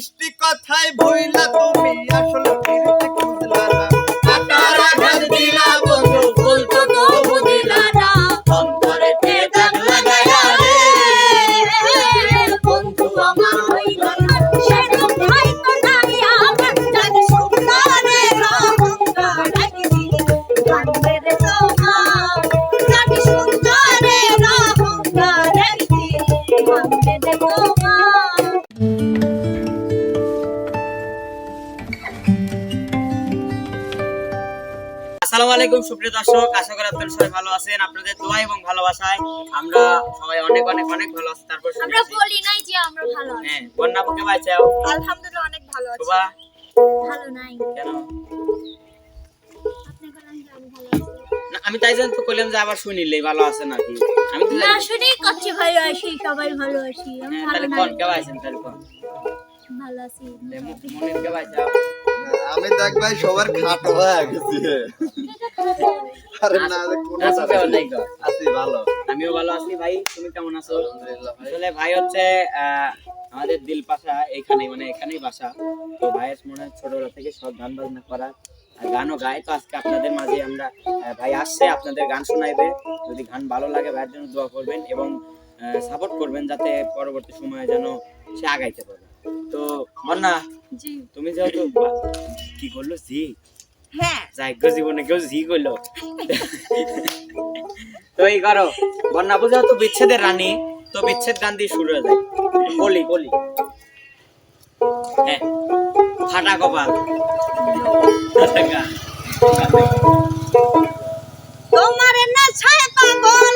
মিষ্টি কথায় বইলা তুমি আসলে সুপ্রিয় দর্শক আশা করি আপনারা সবাই ভালো আছেন। আপনাদের দোয়া এবং ভালোবাসায় আমরা সবাই অনেক অনেক অনেক ভালো আছি। তারপর আমরা বলি নাই যে আমরা ভালো আছি। হ্যাঁ বন্যা বুকে বাঁচাও। আলহামদুলিল্লাহ অনেক ভালো আছি। শোভা? ভালো নাই। কেন? আমি ভালো আছি। না, আমি তাই জন্য তো কইলাম যে আবার শুনিলে ভালো আছে নাকি? আমি তো না জানি- শুনেই করছি ভালো আছি সবাই ভালো আছি। আমি হ্যাঁ, ভালো তাহলে নাই। কোন কে বাঁচেন তাহলে কোন? ভালো আছি। মনির কে বাঁচাও। আমি দেখ ভাই সবার খাটো হয়ে গেছি। আরে না আচ্ছা, আছি। ভালো। আমিও ভালো আছি ভাই তুমি কেমন আছো? আলহামদুলিল্লাহ ভাই। আসলে ভাই হচ্ছে আমাদের দিল পাশা এখানে মানে এখানেই বাসা। তো ভাইয়ের মনে হয় ছোটবেলা থেকে সব গান বাজনা করা গানও গায়। তো আজকে আপনাদের মাঝে আমরা ভাই আসছে আপনাদের গান শোনাইবে। যদি গান ভালো লাগে ভাইয়ের জন্য দোয়া করবেন এবং সাপোর্ট করবেন যাতে পরবর্তী সময়ে যেন সে আগাইতে পারে। তো মন্না জি। তুমি যেহেতু বা- কি করল? জি। হ্যাঁ। যাইগো জীবনে কেউ জি করল। তো এই করো। বন্যা তো বিচ্ছেদের রানী। তো বিচ্ছেদ গান দিয়ে শুরু হয়ে যায়। কলি হ্যাঁ। ফাটা কপাল। তোমার না ছায় পাগল।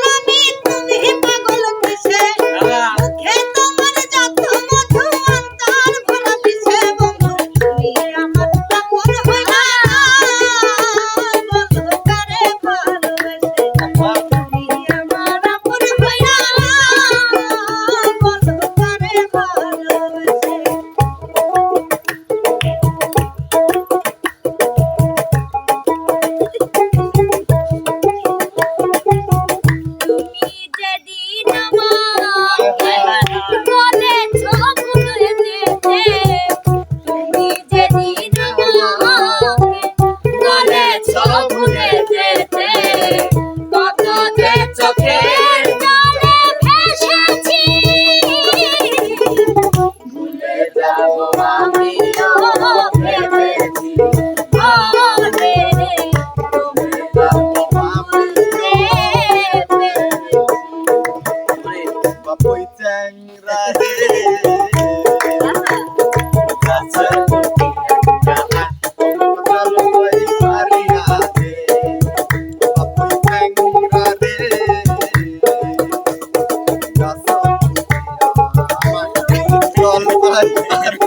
Bye.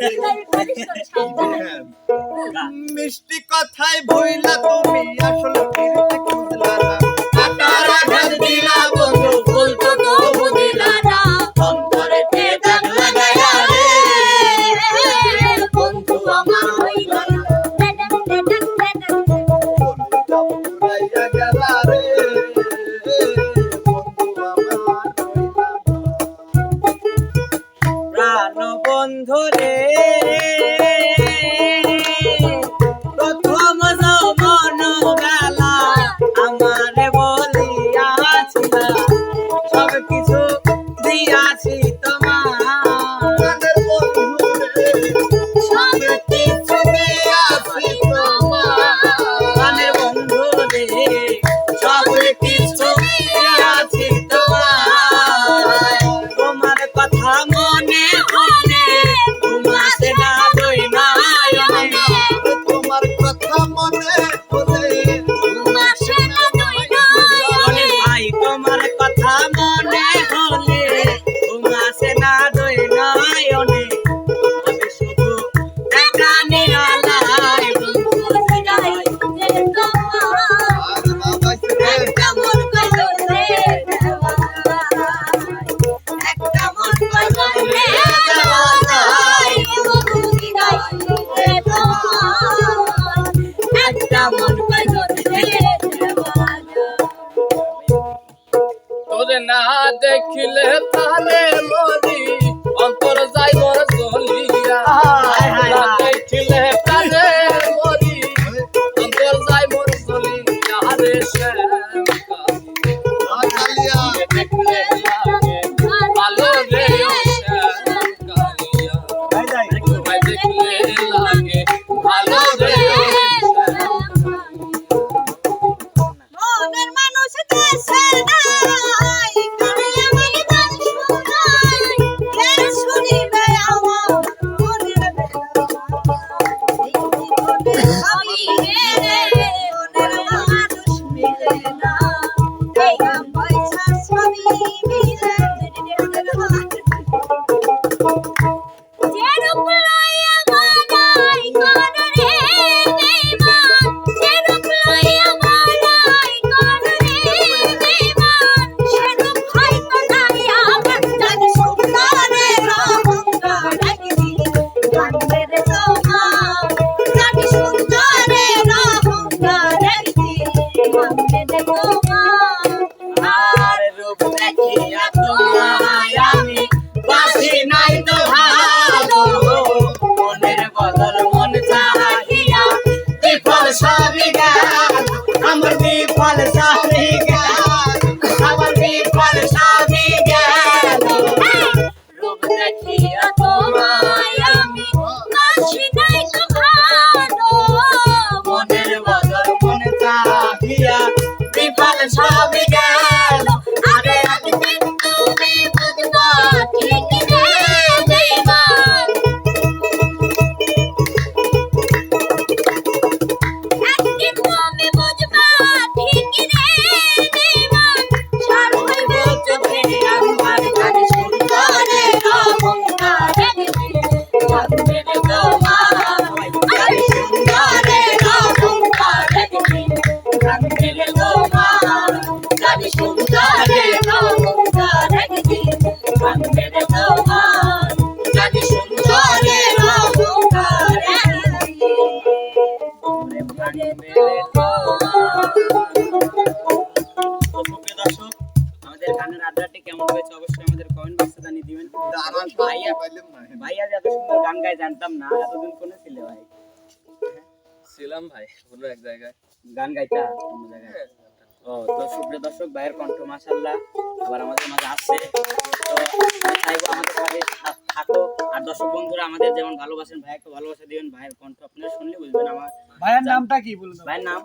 হ্যাঁ। মিষ্টি কথায় বইলা তুমি আসলে তোর না দেখলে তারে মন দর্শক আমাদের গানের আড্ডাটি কেমন হয়েছে অবশ্যই আমাদের কমেন্ট বক্সে জানিয়ে দিবেন। ভাইয়া ভাইয়া যে এত সুন্দর গান গায় জানতাম না। এতদিন কোনে ছিলে ভাই? ছিলাম ভাই অন্য এক জায়গায়। গান গাইতা অন্য জায়গায়? ও তো সুপ্রিয় দর্শক ভাইয়ের কণ্ঠ মাশাল্লাহ আবার আমাদের মাঝে আসছে। তো চাইব আমাদের মাঝে থাকো। আর দর্শক বন্ধুরা আমাদের যেমন ভালোবাসেন ভাইয়াকে ভালোবাসা দিবেন ভাইয়ের কণ্ঠ আপনারা শুনলে বুঝবেন। আমার ভাইয়ের নামটা কি বলুন ভাইয়ের নাম?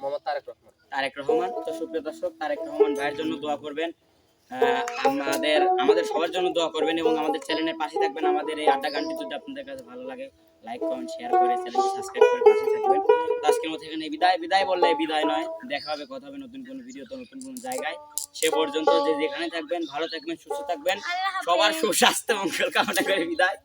মোহাম্মদ তারেক রহমান। তারেক রহমান। তো সুপ্রিয় দর্শক তারেক রহমান ভাইয়ের জন্য দোয়া করবেন। আহ, আমাদের আমাদের সবার জন্য দোয়া করবেন এবং আমাদের চ্যানেলের পাশে থাকবেন। আমাদের এই আড্ডা গানটি যদি আপনাদের কাছে ভালো লাগে লাইক কমেন্ট শেয়ার করে চ্যানেলটি সাবস্ক্রাইব করে পাশে থাকবেন। তো আজকের মতো এখানে বিদায়। বিদায় বললে বিদায় নয় দেখা হবে কথা হবে নতুন কোনো ভিডিও তো নতুন কোনো জায়গায়। সে পর্যন্ত যে যেখানে থাকবেন ভালো থাকবেন সুস্থ থাকবেন। সবার সুস্বাস্থ্য মঙ্গল কামনা করে বিদায়।